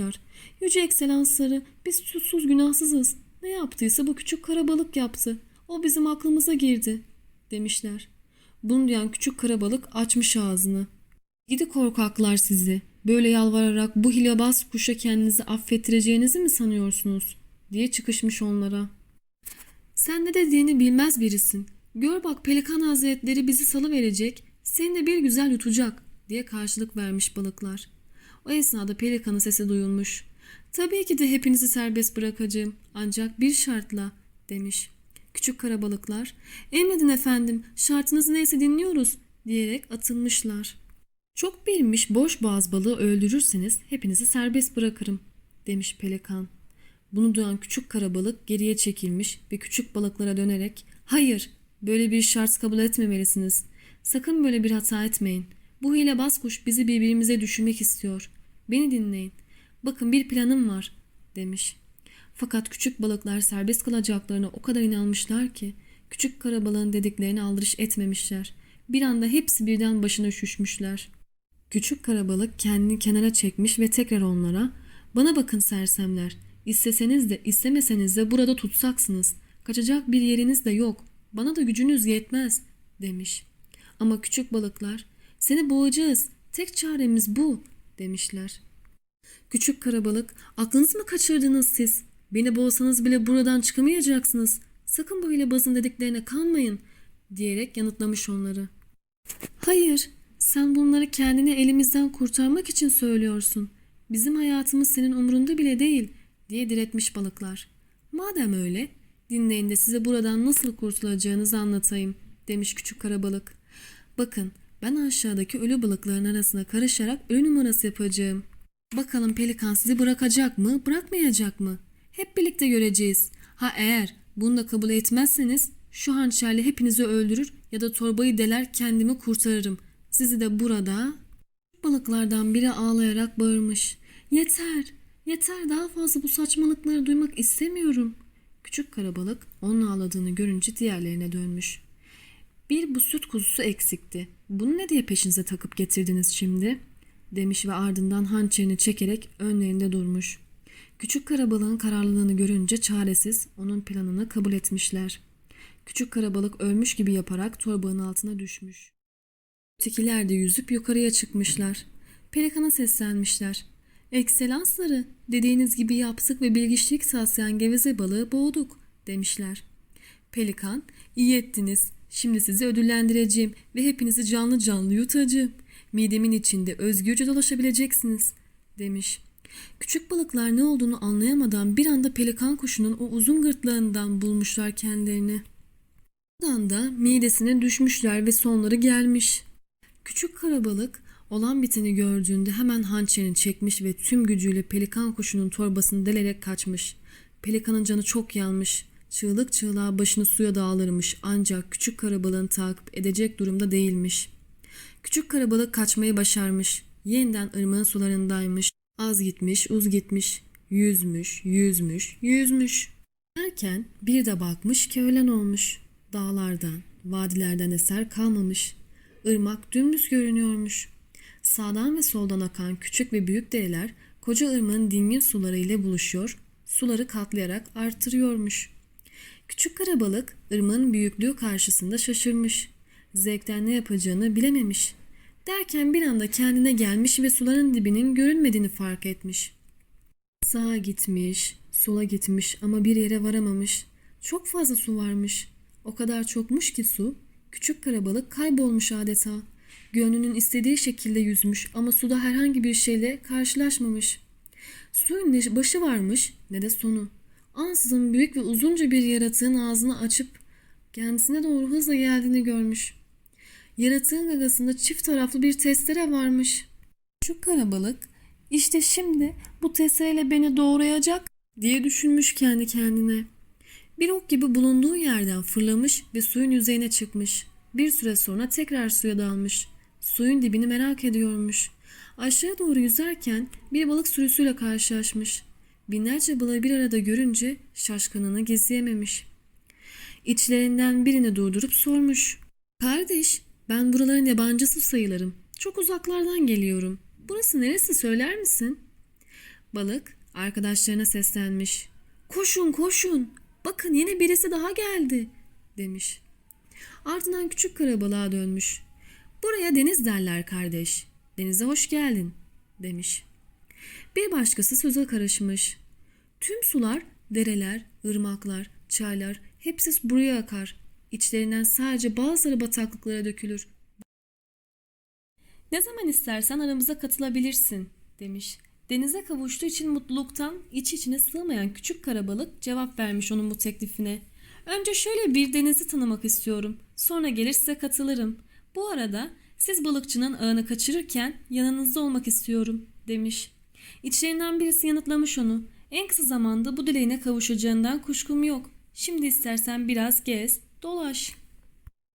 demişler. Yüce ekselansları biz suçsuz günahsızız. Ne yaptıysa bu küçük karabalık yaptı. O bizim aklımıza girdi demişler. Bunu duyan küçük karabalık açmış ağzını. Gidi korkaklar sizi. Böyle yalvararak bu hilebaz kuşa kendinizi affettireceğinizi mi sanıyorsunuz? diye çıkışmış onlara. Sen ne dediğini bilmez birisin. Gör bak Pelikan Hazretleri bizi salı verecek, seni de bir güzel yutacak diye karşılık vermiş balıklar. O esnada Pelikan'ın sesi duyulmuş. Tabii ki de hepinizi serbest bırakacağım ancak bir şartla demiş. Küçük karabalıklar, emredin efendim şartınız neyse dinliyoruz diyerek atılmışlar. Çok bilmiş boş boğaz balığı öldürürseniz hepinizi serbest bırakırım demiş pelikan. Bunu duyan küçük karabalık geriye çekilmiş ve küçük balıklara dönerek hayır böyle bir şart kabul etmemelisiniz. Sakın böyle bir hata etmeyin. Bu hilebaz kuş bizi birbirimize düşürmek istiyor. Beni dinleyin. Bakın bir planım var demiş. Fakat küçük balıklar serbest kalacaklarına o kadar inanmışlar ki küçük karabalığın dediklerini aldırış etmemişler. Bir anda hepsi birden başına üşüşmüşler. Küçük karabalık kendini kenara çekmiş ve tekrar onlara ''Bana bakın sersemler, isteseniz de istemeseniz de burada tutsaksınız. Kaçacak bir yeriniz de yok. Bana da gücünüz yetmez.'' demiş. Ama küçük balıklar ''Seni boğacağız, tek çaremiz bu.'' demişler. Küçük karabalık aklınızı mı kaçırdınız siz? Beni boğsanız bile buradan çıkamayacaksınız. Sakın böyle bazın dediklerine kanmayın diyerek yanıtlamış onları. Hayır, sen bunları kendini elimizden kurtarmak için söylüyorsun. Bizim hayatımız senin umrunda bile değil diye diretmiş balıklar. Madem öyle, dinleyin de size buradan nasıl kurtulacağınızı anlatayım demiş küçük karabalık. Bakın, ben aşağıdaki ölü balıkların arasına karışarak ölü numarası yapacağım. Bakalım pelikan sizi bırakacak mı, bırakmayacak mı? Hep birlikte göreceğiz. Ha eğer bunu da kabul etmezseniz şu hançerle hepinizi öldürür ya da torbayı deler kendimi kurtarırım. Sizi de burada... Balıklardan biri ağlayarak bağırmış. Yeter, yeter daha fazla bu saçmalıkları duymak istemiyorum. Küçük karabalık onun ağladığını görünce diğerlerine dönmüş. Bir bu süt kuzusu eksikti. Bunu ne diye peşinize takıp getirdiniz şimdi? Demiş ve ardından hançerini çekerek önlerinde durmuş. Küçük karabalığın kararlılığını görünce çaresiz onun planını kabul etmişler. Küçük karabalık ölmüş gibi yaparak torbanın altına düşmüş. Ötekiler de yüzüp yukarıya çıkmışlar. Pelikana seslenmişler. Ekselansları dediğiniz gibi yaptık ve bilgiçlik saslayan geveze balığı boğduk demişler. Pelikan iyi ettiniz. Şimdi sizi ödüllendireceğim ve hepinizi canlı canlı yutacağım. Midemin içinde özgürce dolaşabileceksiniz demiş. Küçük balıklar ne olduğunu anlayamadan bir anda pelikan kuşunun o uzun gırtlağından bulmuşlar kendilerini. Buradan da midesine düşmüşler ve sonları gelmiş. Küçük karabalık olan biteni gördüğünde hemen hançerini çekmiş ve tüm gücüyle pelikan kuşunun torbasını delerek kaçmış. Pelikanın canı çok yanmış. Çığlık çığlığa başını suya dağılırmış ancak küçük karabalığın takip edecek durumda değilmiş. Küçük karabalık kaçmayı başarmış. Yeniden ırmağın sularındaymış. Az gitmiş, uz gitmiş. Yüzmüş, yüzmüş, yüzmüş. Derken bir de bakmış ki öğlen olmuş. Dağlardan, vadilerden eser kalmamış. Irmak dümdüz görünüyormuş. Sağdan ve soldan akan küçük ve büyük dereler koca ırmağın dingin suları ile buluşuyor, suları katlayarak artırıyormuş. Küçük karabalık ırmağın büyüklüğü karşısında şaşırmış. Zevkten ne yapacağını bilememiş. Derken bir anda kendine gelmiş ve suların dibinin görünmediğini fark etmiş. Sağa gitmiş, sola gitmiş ama bir yere varamamış. Çok fazla su varmış. O kadar çokmuş ki su, küçük karabalık kaybolmuş adeta. Gönlünün istediği şekilde yüzmüş ama suda herhangi bir şeyle karşılaşmamış. Suyun ne başı varmış ne de sonu. Ansızın büyük ve uzunca bir yaratığın ağzını açıp kendisine doğru hızla geldiğini görmüş. Yaratığın gagasında çift taraflı bir testere varmış. Şu karabalık işte şimdi bu testereyle beni doğrayacak diye düşünmüş kendi kendine. Bir ok gibi bulunduğu yerden fırlamış ve suyun yüzeyine çıkmış. Bir süre sonra tekrar suya dalmış. Suyun dibini merak ediyormuş. Aşağı doğru yüzerken bir balık sürüsüyle karşılaşmış. Binlerce balığı bir arada görünce şaşkınlığını gizleyememiş. İçlerinden birini durdurup sormuş. Kardeş, ben buraların yabancısı sayılırım. Çok uzaklardan geliyorum. Burası neresi söyler misin? Balık arkadaşlarına seslenmiş. Koşun koşun. Bakın yine birisi daha geldi demiş. Ardından küçük karabalığa dönmüş. Buraya deniz derler kardeş. Denize hoş geldin demiş. Bir başkası söze karışmış. Tüm sular, dereler, ırmaklar, çaylar hepsi buraya akar. İçlerinden sadece bazıları bataklıklara dökülür. Ne zaman istersen aramıza katılabilirsin demiş. Denize kavuştuğu için mutluluktan iç içine sığmayan küçük karabalık cevap vermiş onun bu teklifine. Önce şöyle bir denizi tanımak istiyorum. Sonra gelir size katılırım. Bu arada siz balıkçının ağını kaçırırken yanınızda olmak istiyorum demiş. İçlerinden birisi yanıtlamış onu. En kısa zamanda bu dileğine kavuşacağından kuşkum yok. Şimdi istersen biraz gez, dolaş.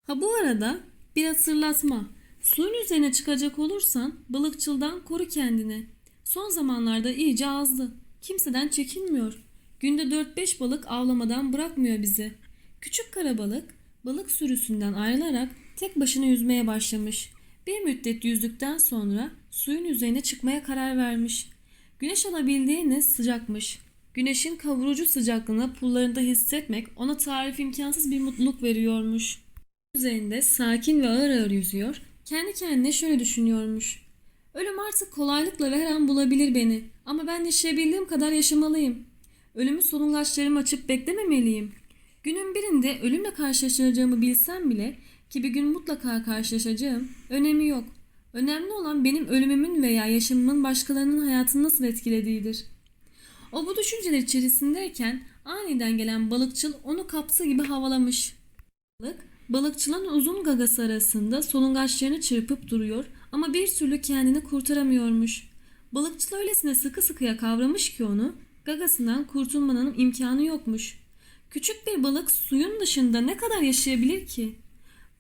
Ha bu arada bir hatırlatma. Suyun üzerine çıkacak olursan balıkçıldan koru kendini. Son zamanlarda iyice azdı. Kimseden çekinmiyor. Günde 4-5 balık avlamadan bırakmıyor bizi. Küçük karabalık balık sürüsünden ayrılarak tek başına yüzmeye başlamış. Bir müddet yüzdükten sonra suyun üzerine çıkmaya karar vermiş. Güneş alabildiğine sıcakmış. Güneşin kavurucu sıcaklığını pullarında hissetmek ona tarif imkansız bir mutluluk veriyormuş. Üzerinde sakin ve ağır ağır yüzüyor, kendi kendine şöyle düşünüyormuş. Ölüm artık kolaylıkla ve her an bulabilir beni ama ben yaşayabildiğim kadar yaşamalıyım. Ölümü solungaçlarımı açıp beklememeliyim. Günün birinde ölümle karşılaşacağımı bilsem bile ki bir gün mutlaka karşılaşacağım, önemi yok. Önemli olan benim ölümümün veya yaşamımın başkalarının hayatını nasıl etkilediğidir. O bu düşünceler içerisindeyken aniden gelen balıkçıl onu kapsı gibi havalamış. Balık, balıkçıların uzun gagası arasında solungaçlarını çırpıp duruyor ama bir türlü kendini kurtaramıyormuş. Balıkçıl öylesine sıkı sıkıya kavramış ki onu, gagasından kurtulmanın imkanı yokmuş. Küçük bir balık suyun dışında ne kadar yaşayabilir ki?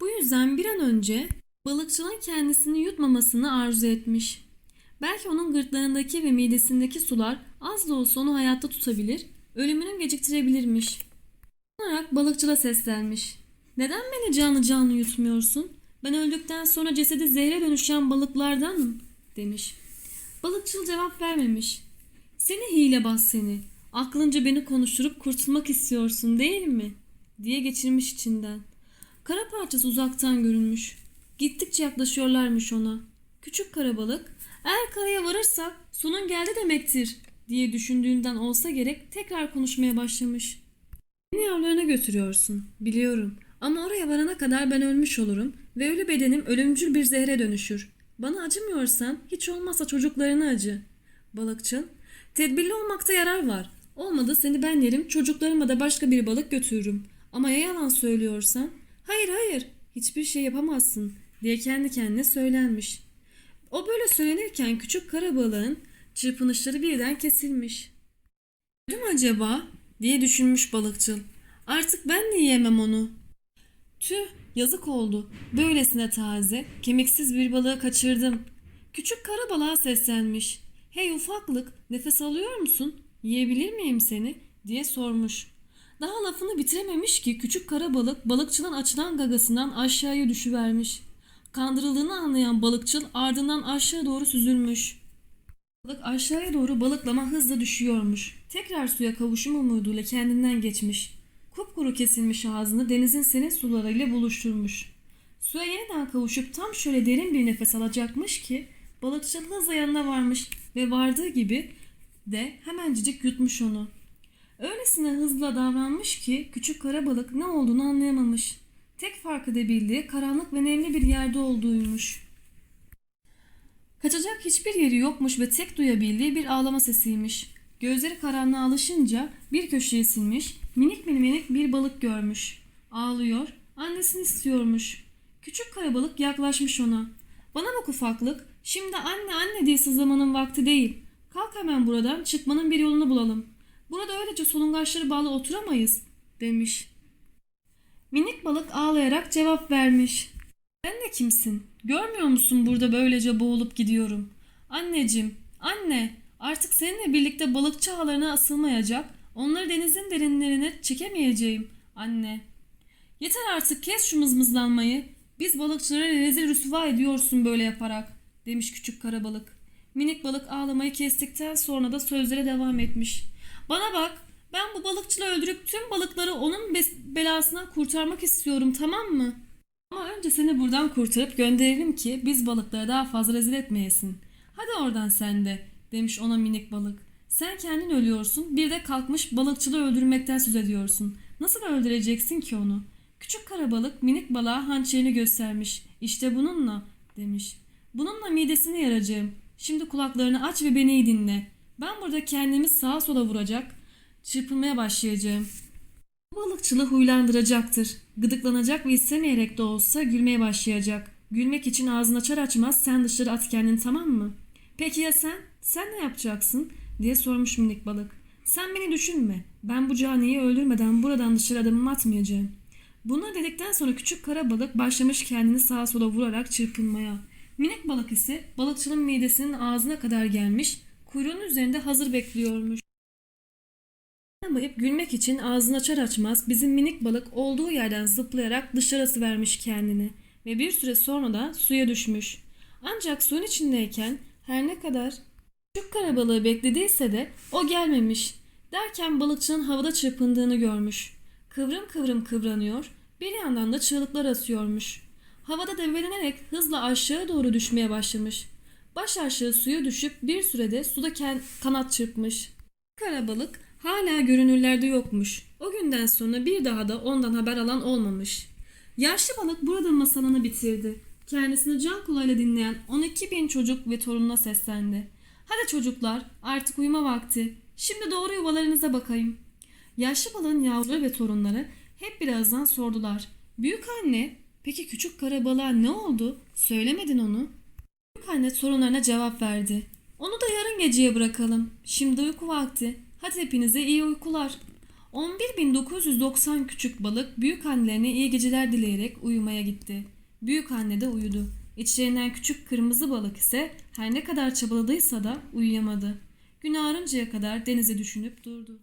Bu yüzden bir an önce balıkçının kendisini yutmamasını arzu etmiş. Belki onun gırtlağındaki ve midesindeki sular az da olsa onu hayatta tutabilir, ölümünü geciktirebilirmiş. olarak balıkçıla seslenmiş. Neden beni canlı canlı yutmuyorsun? Ben öldükten sonra cesedi zehre dönüşen balıklardanım demiş. Balıkçıl cevap vermemiş. Seni hilebaz seni. Aklınca beni konuşturup kurtulmak istiyorsun değil mi? diye geçirmiş içinden. Kara parçası uzaktan görünmüş. Gittikçe yaklaşıyorlarmış ona. Küçük karabalık, eğer karaya varırsak sonun geldi demektir diye düşündüğünden olsa gerek tekrar konuşmaya başlamış. Beni yavrularına götürüyorsun, biliyorum. Ama oraya varana kadar ben ölmüş olurum ve ölü bedenim ölümcül bir zehre dönüşür. Bana acımıyorsan hiç olmazsa çocuklarına acı. Balıkçıl, tedbirli olmakta yarar var. Olmadı seni ben yerim, çocuklarıma da başka bir balık götürürüm. Ama ya yalan söylüyorsan? Hayır hayır, hiçbir şey yapamazsın diye kendi kendine söylenmiş. O böyle söylenirken küçük kara balığın çırpınışları birden kesilmiş. Öldü mü acaba diye düşünmüş balıkçıl. Artık ben de yiyemem onu. Tüh yazık oldu. Böylesine taze, kemiksiz bir balığı kaçırdım. Küçük kara balığa seslenmiş. Hey ufaklık nefes alıyor musun? Yiyebilir miyim seni? diye sormuş. Daha lafını bitirememiş ki küçük kara balık balıkçının açılan gagasından aşağıya düşüvermiş. Kandırıldığını anlayan balıkçıl ardından aşağı doğru süzülmüş. Balık aşağıya doğru balıklama hızla düşüyormuş. Tekrar suya kavuşum umuduyla kendinden geçmiş. Kupkuru kesilmiş ağzını denizin serin sularıyla buluşturmuş. Suya yeniden kavuşup tam şöyle derin bir nefes alacakmış ki balıkçıl hızla yanına varmış ve vardığı gibi de hemencik yutmuş onu. Öylesine hızla davranmış ki küçük kara balık ne olduğunu anlayamamış. Tek fark edebildiği karanlık ve nemli bir yerde olduğuymuş. Kaçacak hiçbir yeri yokmuş ve tek duyabildiği bir ağlama sesiymiş. Gözleri karanlığa alışınca bir köşeye minik minik minik bir balık görmüş. Ağlıyor, annesini istiyormuş. Küçük karabalık yaklaşmış ona. Bana bak ufaklık, şimdi anne anne diye sızlamanın vakti değil. Kalk hemen buradan, çıkmanın bir yolunu bulalım. Burada öylece solungaçları bağlı oturamayız, demiş. Minik balık ağlayarak cevap vermiş. Sen de kimsin? Görmüyor musun burada böylece boğulup gidiyorum? Anneciğim, anne, artık seninle birlikte balıkçı ağlarına asılmayacak, onları denizin derinlerine çekemeyeceğim, anne. Yeter artık kes şu mızmızlanmayı. Biz balıkçıları rezil rüsva ediyorsun böyle yaparak, demiş küçük karabalık. Minik balık ağlamayı kestikten sonra da sözlere devam etmiş. Bana bak ben bu balıkçılığı öldürüp tüm balıkları onun belasından kurtarmak istiyorum tamam mı? Ama önce seni buradan kurtarıp gönderelim ki biz balıkları daha fazla rezil etmeyesin. Hadi oradan sen de demiş ona minik balık. Sen kendin ölüyorsun bir de kalkmış balıkçılığı öldürmekten söz ediyorsun. Nasıl öldüreceksin ki onu? Küçük karabalık minik balığa hançerini göstermiş. İşte bununla demiş. Bununla midesini yaracağım. Şimdi kulaklarını aç ve beni iyi dinle. Ben burada kendimi sağa sola vuracak, çırpınmaya başlayacağım. Balıkçılığı huylandıracaktır. Gıdıklanacak ve istemeyerek de olsa gülmeye başlayacak. Gülmek için ağzını açar açmaz sen dışarı at kendini tamam mı? Peki ya sen? Sen ne yapacaksın? diye sormuş minik balık. Sen beni düşünme. Ben bu caniyi öldürmeden buradan dışarı adımımı atmayacağım. Bunu dedikten sonra küçük kara balık başlamış kendini sağa sola vurarak çırpınmaya. Minik balık ise balıkçının midesinin ağzına kadar gelmiş, kuyruğunun üzerinde hazır bekliyormuş. Dayanmayıp gülmek için ağzını açar açmaz bizim minik balık olduğu yerden zıplayarak dışarısı vermiş kendini ve bir süre sonra da suya düşmüş. Ancak suyun içindeyken her ne kadar küçük karabalığı beklediyse de o gelmemiş. Derken balıkçının havada çırpındığını görmüş. Kıvrım kıvrım kıvranıyor, bir yandan da çığlıklar asıyormuş. Havada develenerek hızla aşağı doğru düşmeye başlamış. Baş aşağı suya düşüp bir sürede suda kanat çırpmış. Karabalık hala görünürlerde yokmuş. O günden sonra bir daha da ondan haber alan olmamış. Yaşlı balık burada masalını bitirdi. Kendisini can kulağıyla dinleyen 12 bin çocuk ve torununa seslendi. Hadi çocuklar artık uyuma vakti. Şimdi doğru yuvalarınıza bakayım. Yaşlı balığın yavruları ve torunları hep birazdan sordular. Büyük anne, peki küçük kara balığa ne oldu? Söylemedin onu. Büyük anne sorunlarına cevap verdi. Onu da yarın geceye bırakalım. Şimdi uyku vakti. Hadi hepinize iyi uykular. 11.990 küçük balık büyük annelerine iyi geceler dileyerek uyumaya gitti. Büyük anne de uyudu. İçlerinden küçük kırmızı balık ise her ne kadar çabaladıysa da uyuyamadı. Gün ağarıncaya kadar denize düşünüp durdu.